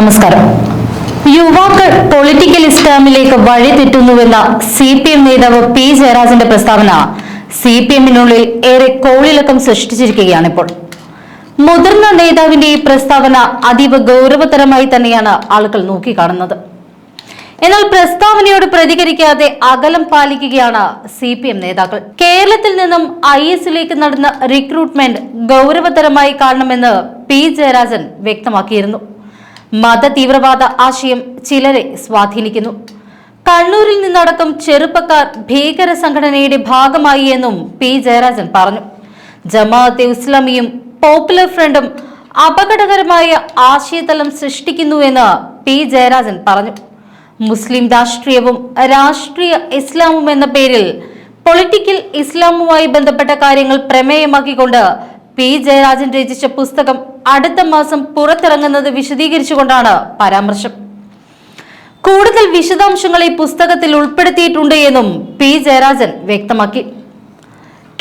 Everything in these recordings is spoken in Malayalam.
നമസ്കാരം. യുവാക്കൾ പൊളിറ്റിക്കൽ ഇസ്ലാമിലേക്ക് വഴി തെറ്റുന്നുവെന്ന സി പി എം നേതാവ് പി ജയരാജന്റെ പ്രസ്താവന സി പി എമ്മിനുള്ളിൽ ഏറെ കോളിളക്കം സൃഷ്ടിച്ചിരിക്കുകയാണ് ഇപ്പോൾ മുതിർന്ന നേതാവിന്റെ ഈ പ്രസ്താവന അതീവ ഗൗരവതരമായി തന്നെയാണ് ആളുകൾ നോക്കിക്കാണുന്നത്. എന്നാൽ പ്രസ്താവനയോട് പ്രതികരിക്കാതെ അകലം പാലിക്കുകയാണ് സി പി എം നേതാക്കൾ. കേരളത്തിൽ നിന്നും ഐ എസിലേക്ക് നടന്ന റിക്രൂട്ട്മെന്റ് ഗൗരവതരമായി കാണണമെന്ന് പി ജയരാജൻ വ്യക്തമാക്കിയിരുന്നു. മത തീവ്രവാദ ആശയം ചിലരെ സ്വാധീനിക്കുന്നു. കണ്ണൂരിൽ നിന്നടക്കം ചെറുപ്പക്കാർ ഭീകര സംഘടനയുടെ ഭാഗമായി എന്നും പി. ജയരാജൻ പറഞ്ഞു. ജമാഅത്തെ ഇസ്ലാമിയും പോപ്പുലർ ഫ്രണ്ടും അപകടകരമായ ആശയതലം സൃഷ്ടിക്കുന്നുവെന്ന് പി. ജയരാജൻ പറഞ്ഞു. മുസ്ലിം രാഷ്ട്രീയവും രാഷ്ട്രീയ ഇസ്ലാമും എന്ന പേരിൽ പൊളിറ്റിക്കൽ ഇസ്ലാമുമായി ബന്ധപ്പെട്ട കാര്യങ്ങൾ പ്രമേയമാക്കിക്കൊണ്ട് പി. ജയരാജൻ രചിച്ച പുസ്തകം അടുത്ത മാസം പുറത്തിറങ്ങുന്നത് വിശദീകരിച്ചുകൊണ്ടാണ് പരാമർശം. കൂടുതൽ വിശദാംശങ്ങൾ ഈ പുസ്തകത്തിൽ ഉൾപ്പെടുത്തിയിട്ടുണ്ട് എന്നും പി ജയരാജൻ വ്യക്തമാക്കി.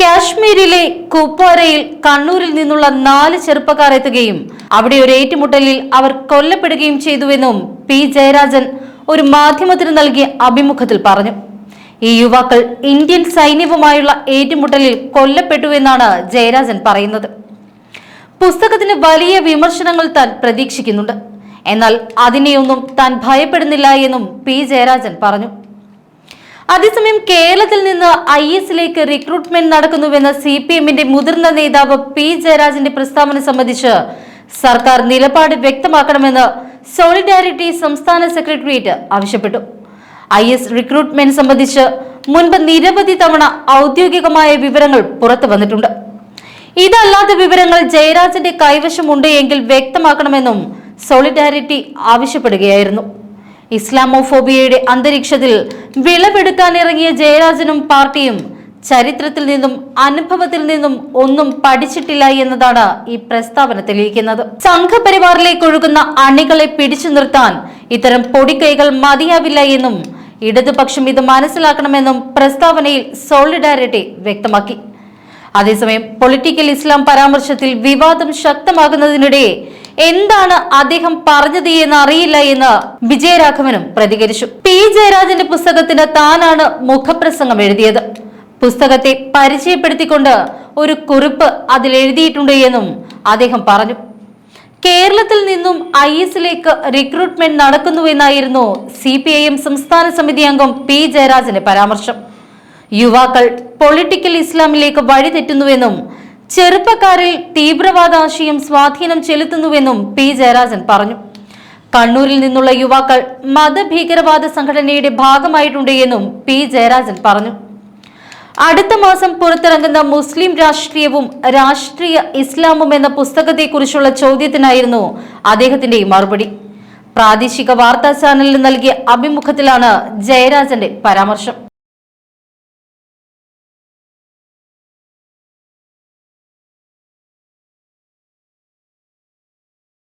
കാശ്മീരിലെ കുപ്വാരയിൽ കണ്ണൂരിൽ നിന്നുള്ള നാല് ചെറുപ്പക്കാർ എത്തുകയും അവിടെ ഒരു ഏറ്റുമുട്ടലിൽ അവർ കൊല്ലപ്പെടുകയും ചെയ്തുവെന്നും പി ജയരാജൻ ഒരു മാധ്യമത്തിന് നൽകിയ അഭിമുഖത്തിൽ പറഞ്ഞു. ഈ യുവാക്കൾ ഇന്ത്യൻ സൈന്യവുമായുള്ള ഏറ്റുമുട്ടലിൽ കൊല്ലപ്പെട്ടുവെന്നാണ് ജയരാജൻ പറയുന്നത്. പുസ്തകത്തിന് വലിയ വിമർശനങ്ങൾ താൻ പ്രതീക്ഷിക്കുന്നുണ്ട്. എന്നാൽ അതിനെയൊന്നും താൻ ഭയപ്പെടുന്നില്ല എന്നും പി ജയരാജൻ പറഞ്ഞു. അതേസമയം കേരളത്തിൽ നിന്ന് ഐ എസിലേക്ക് റിക്രൂട്ട്മെന്റ് നടക്കുന്നുവെന്ന സി പി എമ്മിന്റെ മുതിർന്ന നേതാവ് പി ജയരാജന്റെ പ്രസ്താവന സംബന്ധിച്ച് സർക്കാർ നിലപാട് വ്യക്തമാക്കണമെന്ന് സോളിഡാരിറ്റി സംസ്ഥാന സെക്രട്ടേറിയറ്റ് ആവശ്യപ്പെട്ടു. ഐ എസ് റിക്രൂട്ട്മെന്റ് സംബന്ധിച്ച് മുൻപ് നിരവധി തവണ ഔദ്യോഗികമായ വിവരങ്ങൾ പുറത്തു വന്നിട്ടുണ്ട്. ഇതല്ലാത്ത വിവരങ്ങൾ ജയരാജന്റെ കൈവശമുണ്ട് എങ്കിൽ വ്യക്തമാക്കണമെന്നും സോളിഡാരിറ്റി ആവശ്യപ്പെടുകയായിരുന്നു. ഇസ്ലാമോഫോബിയയുടെ അന്തരീക്ഷത്തിൽ വിളവെടുക്കാനിറങ്ങിയ ജയരാജനും പാർട്ടിയും ചരിത്രത്തിൽ നിന്നും അനുഭവത്തിൽ നിന്നും ഒന്നും പഠിച്ചിട്ടില്ല എന്നതാണ് ഈ പ്രസ്താവന തെളിയിക്കുന്നത്. സംഘപരിവാറിലേക്ക് ഒഴുകുന്ന അണികളെ പിടിച്ചു നിർത്താൻ ഇത്തരം പൊടിക്കൈകൾ മതിയാവില്ല എന്നും ഇടതുപക്ഷം ഇത് മനസ്സിലാക്കണമെന്നും പ്രസ്താവനയിൽ സോളിഡാരിറ്റി വ്യക്തമാക്കി. അതേസമയം പൊളിറ്റിക്കൽ ഇസ്ലാം പരാമർശത്തിൽ വിവാദം ശക്തമാകുന്നതിനിടെ എന്താണ് അദ്ദേഹം പറഞ്ഞത് എന്ന് അറിയില്ല എന്ന് വിജയരാഘവനും പ്രതികരിച്ചു. പി ജയരാജന്റെ പുസ്തകത്തിന് താനാണ് മുഖപ്രസംഗം എഴുതിയത്. പുസ്തകത്തെ പരിചയപ്പെടുത്തിക്കൊണ്ട് ഒരു കുറിപ്പ് അതിൽ എഴുതിയിട്ടുണ്ട് എന്നും അദ്ദേഹം പറഞ്ഞു. കേരളത്തിൽ നിന്നും ഐ എസിലേക്ക് റിക്രൂട്ട്മെന്റ് നടക്കുന്നുവെന്നായിരുന്നു സി പി ഐ എം സംസ്ഥാന സമിതി അംഗം പി ജയരാജന്റെ പരാമർശം. യുവാക്കൾ പൊളിറ്റിക്കൽ ഇസ്ലാമിലേക്ക് വഴിതെറ്റുന്നുവെന്നും ചെറുപ്പക്കാരിൽ തീവ്രവാദാശയം സ്വാധീനം ചെലുത്തുന്നുവെന്നും പി. ജയരാജൻ പറഞ്ഞു. കണ്ണൂരിൽ നിന്നുള്ള യുവാക്കൾ മതഭീകരവാദ സംഘടനയുടെ ഭാഗമായിട്ടുണ്ട് എന്നും പി. ജയരാജൻ പറഞ്ഞു. അടുത്ത മാസം പുറത്തിറങ്ങുന്ന മുസ്ലിം രാഷ്ട്രീയവും രാഷ്ട്രീയ ഇസ്ലാമും എന്ന പുസ്തകത്തെക്കുറിച്ചുള്ള ചോദ്യത്തിനായിരുന്നു അദ്ദേഹത്തിന്റെ മറുപടി. പ്രാദേശിക വാർത്താ ചാനലിന് നൽകിയ അഭിമുഖത്തിലാണ് ജയരാജന്റെ പരാമർശം.